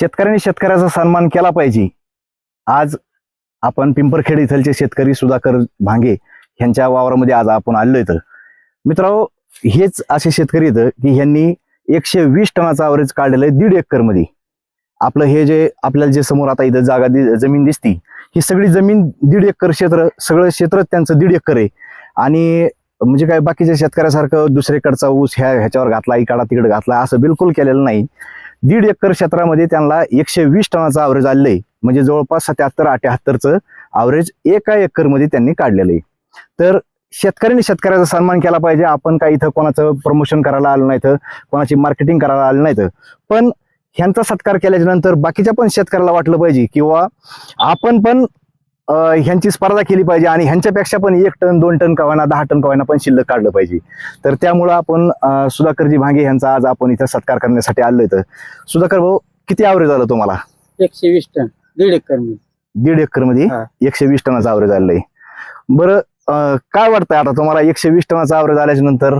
शेतकऱ्यांनी शेतकऱ्याचा सन्मान केला पाहिजे. आज आपण पिंपरखेड इथलचे शेतकरी सुधाकर भांगे ह्यांच्या वावरामध्ये आज आपण आलेलो इथं. मित्रांनो हेच असे शेतकरी इथं की ह्यांनी एकशे वीस टनाचा ॲव्हरेज काढलेलं आहे दीड एकरमध्ये. आपलं हे जे आपल्याला जे समोर आता इथं जागा दि- जमीन दिसती ही सगळी जमीन दीड एकर क्षेत्र सगळं क्षेत्र त्यांचं दीड एकर आहे. आणि म्हणजे काय बाकीच्या शेतकऱ्यासारखं दुसरीकडचा ऊस ह्या ह्याच्यावर घातला इकडा तिकडे घातला असं बिलकुल केलेलं नाही. दीड एकर क्षेत्रामध्ये त्यांना एकशे वीस टनाचं ॲव्हरेज आलेलं आहे. म्हणजे जवळपास सत्याहत्तर अठ्याहत्तरचं ॲव्हरेज एका एकरमध्ये त्यांनी काढलेलं आहे. तर शेतकऱ्यांनी शेतकऱ्याचा सन्मान केला पाहिजे. आपण काय इथं कोणाचं प्रमोशन करायला आलं नाही तर कोणाची मार्केटिंग करायला आलं नाही तर पण ह्यांचा सत्कार केल्याच्यानंतर बाकीच्या पण शेतकऱ्याला वाटलं पाहिजे किंवा आपण पण ह्यांची स्पर्धा केली पाहिजे आणि ह्यांच्यापेक्षा पण एक टन दोन टन कवाना दहा टन कवाना पण शिल्लक काढलं पाहिजे. तर त्यामुळं आपण सुधाकरजी भांगे यांचा आज आपण इथं सत्कार करण्यासाठी आलो इथं सुधाकर भाऊ किती ॲव्हरेज आलं तुम्हाला? एकशे वीस टन दीड एकरमध्ये. दीड एकरमध्ये. एकशे वीस टनाचा ॲव्हरेज आलेलं आहे बरं काय वाटतंय आता तुम्हाला एकशे वीस टनाचा ॲव्हरेज आल्याच्यानंतर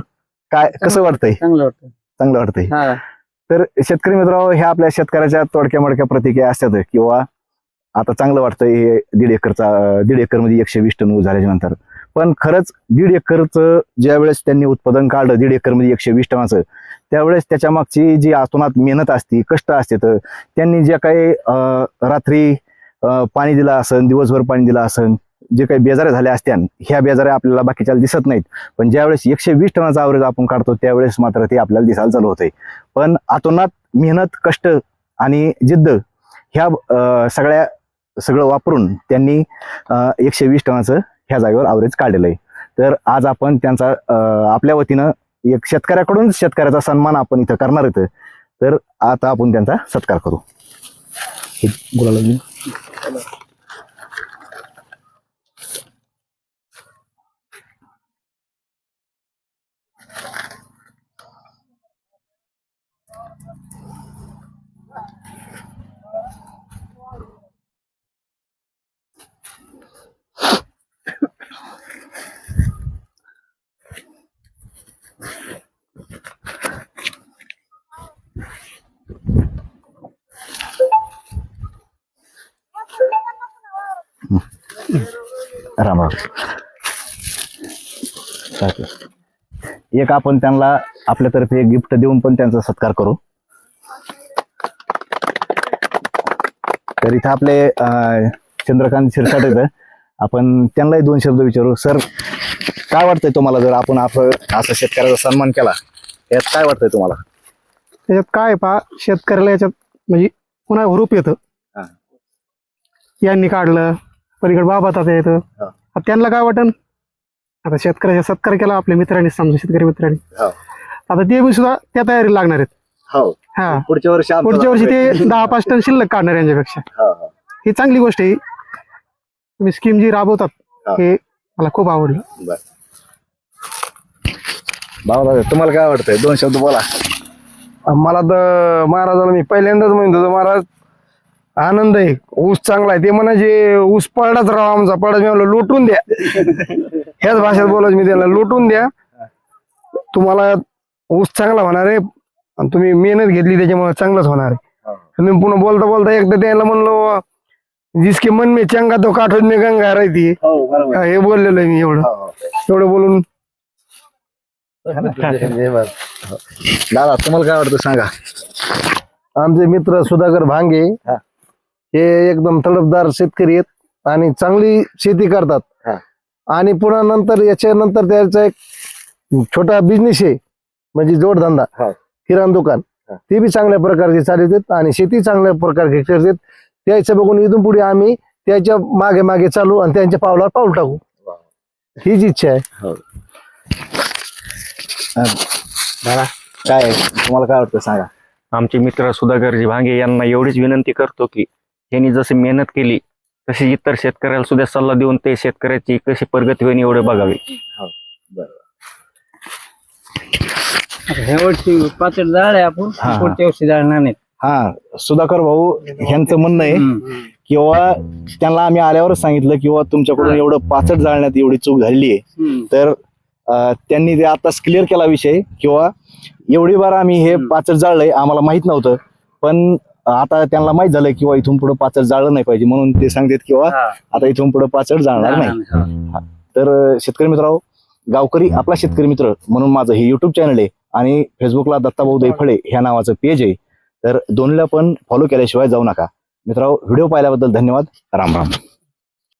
काय कसं वाटतंय? चांगलं वाटतं चांगलं वाटतंय. तर शेतकरी मित्रांनो ह्या आपल्या शेतकऱ्याच्या तोडक्या मोडक्या प्रतिक्रिया असतात किंवा आता चांगलं वाटतं हे दीड एकरचा दीड एकरमध्ये एकशे वीस टन ऊस झाल्याच्यानंतर. पण खरंच दीड एकरचं ज्या वेळेस त्यांनी उत्पादन काढलं दीड एकरमध्ये एकशे वीस टनाचं त्यावेळेस त्याच्या मागची जी आतोनात मेहनत असती कष्ट असते तर त्यांनी ज्या काही रात्री पाणी दिलं असन दिवसभर पाणी दिलं असन जे काही बेजाऱ्या झाल्या असत्या ह्या बेजाऱ्या आपल्याला बाकीच्या दिसत नाहीत. पण ज्यावेळेस एकशे वीस टनाचा आवरेज आपण काढतो त्यावेळेस मात्र ते आपल्याला दिसायला चालू होते पण आतोनात मेहनत कष्ट आणि जिद्द ह्या सगळ्या सगळं वापरून त्यांनी एकशे वीस टनाचं ह्या जागेवर आवरेज काढलेलं आहे. तर आज आपण त्यांचा आपल्या वतीनं एक शेतकऱ्याकडून शेतकऱ्याचा सन्मान आपण इथं करणार येतं तर आता आपण त्यांचा सत्कार करू. राम. एक आपण त्यांना आपल्यातर्फे गिफ्ट देऊन पण त्यांचा सत्कार करू. तर इथं आपले चंद्रकांत शिरसाट आहेत. आपण त्यांनाही दोन शब्द विचारू. सर काय वाटतंय तुम्हाला जर आपण आपण असं शेतकऱ्याचा सन्मान केला यात काय वाटतंय तुम्हाला? त्याच्यात काय पहा शेतकऱ्याला याच्यात म्हणजे पुन्हा हुरूप येतं. यांनी काढलं पलीकडे बाबा तात्या येतं. हा. आता त्यांना काय वाटन? आता शेतकऱ्याचा सत्कार केला आपल्या मित्रांनी समजा शेतकरी मित्रांनी. हो. आता ते बी सुद्धा त्या तयारीला लागणार आहेत. हो. हा. पुढच्या वर्षी आमचं पुढच्या वर्षी ते दहा पाच टन शिल्लक काढणार यांच्यापेक्षा. हो, चांगली गोष्ट आहे. तुम्ही स्कीम जी राबवतात हा. मला खूप आवडलं. बर. बाबा तुम्हाला काय वाटतंय? दोन शब्द बोला. मला तर महाराजाला मी पहिल्यांदाच म्हणत महाराज आनंद आहे. ऊस चांगला आहे. ते म्हणायचे ऊस पडलाच राव आमचा पडत मी म्हणलं लुटून द्या. ह्याच भाषेत बोलायचं मी त्याला लुटून द्या. तुम्हाला ऊस चांगला होणार आहे. आणि तुम्ही मेहनत घेतली त्याच्यामुळे चांगलंच होणार आहे. मी पुन्हा बोलता बोलता एकदा त्याला म्हणलो जिसके मन में चंगा तो काठोद में गंगा राहती हो हे बोललेलो आहे मी एवढं. एवढं बोलून. दादा तुम्हाला काय वाटतं सांगा. आमचे मित्र सुधाकर भांगे हा. हे एकदम तडफदार शेतकरी आहेत आणि चांगली शेती हा. करतात आणि पुन्हा नंतर याच्यानंतर त्याचा एक छोटा बिझनेस आहे म्हणजे जोडधंदा. हा. किराणा दुकान. हा. ते बी चांगल्या प्रकारचे चालवतात आणि शेती चांगल्या प्रकारे करतात त्याच्या बघून इथून पुढे आम्ही त्याच्यामागे मागे चालू आणि त्यांच्या पावलावर पाऊल टाकू. हीच इच्छा आहे. दादा काय तुम्हाला काय वाटतं सांगा? आमचे मित्र सुधाकरजी भांगे यांना एवढीच विनंती करतो की त्यांनी जशी मेहनत केली तशी इतर शेतकऱ्याला सुद्धा सल्ला देऊन ते शेतकऱ्याची कशी प्रगती होईल एवढे बघावे. आता ह्या वर्षी पाचट जाळ आहे आपण हा. पुढच्या वर्षी जाळणार नाही हा सुधाकर भाऊ ह्यांचं म्हणणं आहे किंवा त्यांना आम्ही आल्यावरच सांगितलं किंवा तुमच्याकडून एवढं पाचट जाळण्यात एवढी चूक झालेली आहे. तर अं, त्यांनी ते आताच क्लिअर केला विषय किंवा एवढी बार आम्ही हे हम्म. पाचट जाळलंय आम्हाला माहीत नव्हतं. पण आता त्यांना माहीत झालं किंवा इथून पुढे पाचड जाळलं नाही पाहिजे म्हणून ते सांगतात किंवा. आता इथून पुढे पाचड जाळणार नाही. तर शेतकरी मित्रांनो गावकरी आपला शेतकरी मित्र म्हणून माझं हे युट्यूब चॅनल आहे आणि फेसबुकला दत्ताभाऊ दैफळे ह्या नावाचं पेज आहे. तर दोन्हीला पण फॉलो केल्याशिवाय जाऊ नका. मित्रांनो व्हिडिओ पाहिल्याबद्दल धन्यवाद. राम राम.